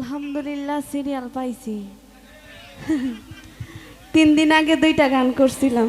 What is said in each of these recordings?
আলহামদুলিল্লাহ সিরিয়াল পাইছি। তিন দিন আগে দুইটা গান করছিলাম।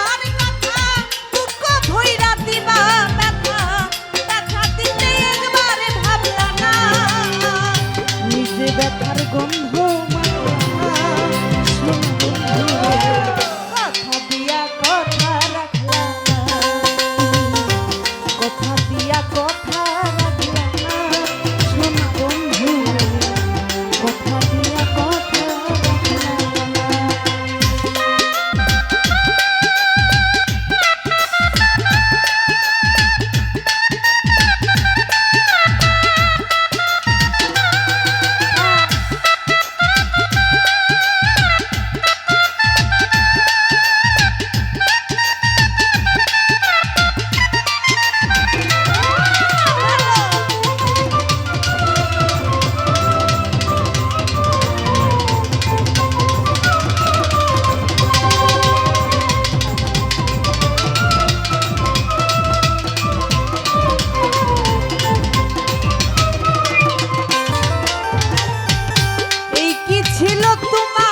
ছিল তোমার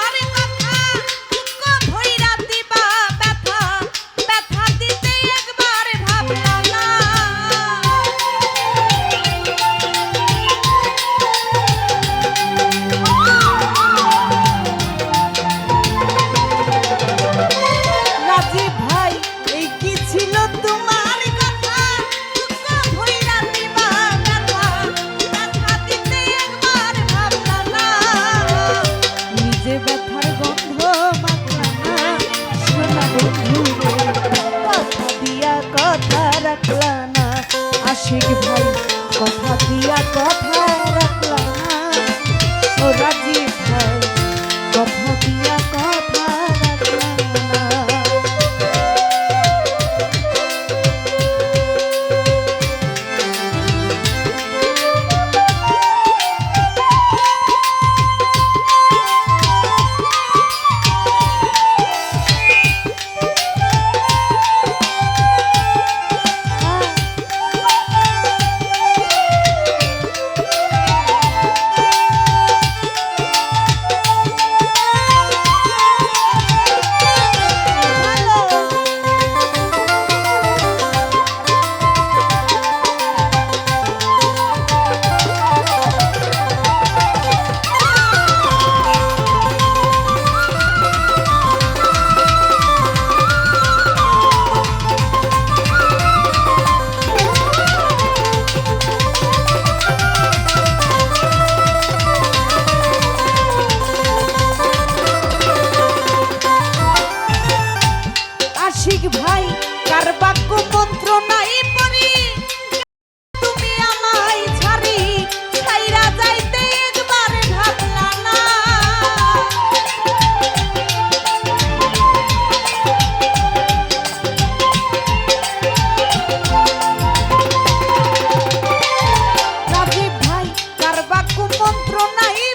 মন্ত্র নাই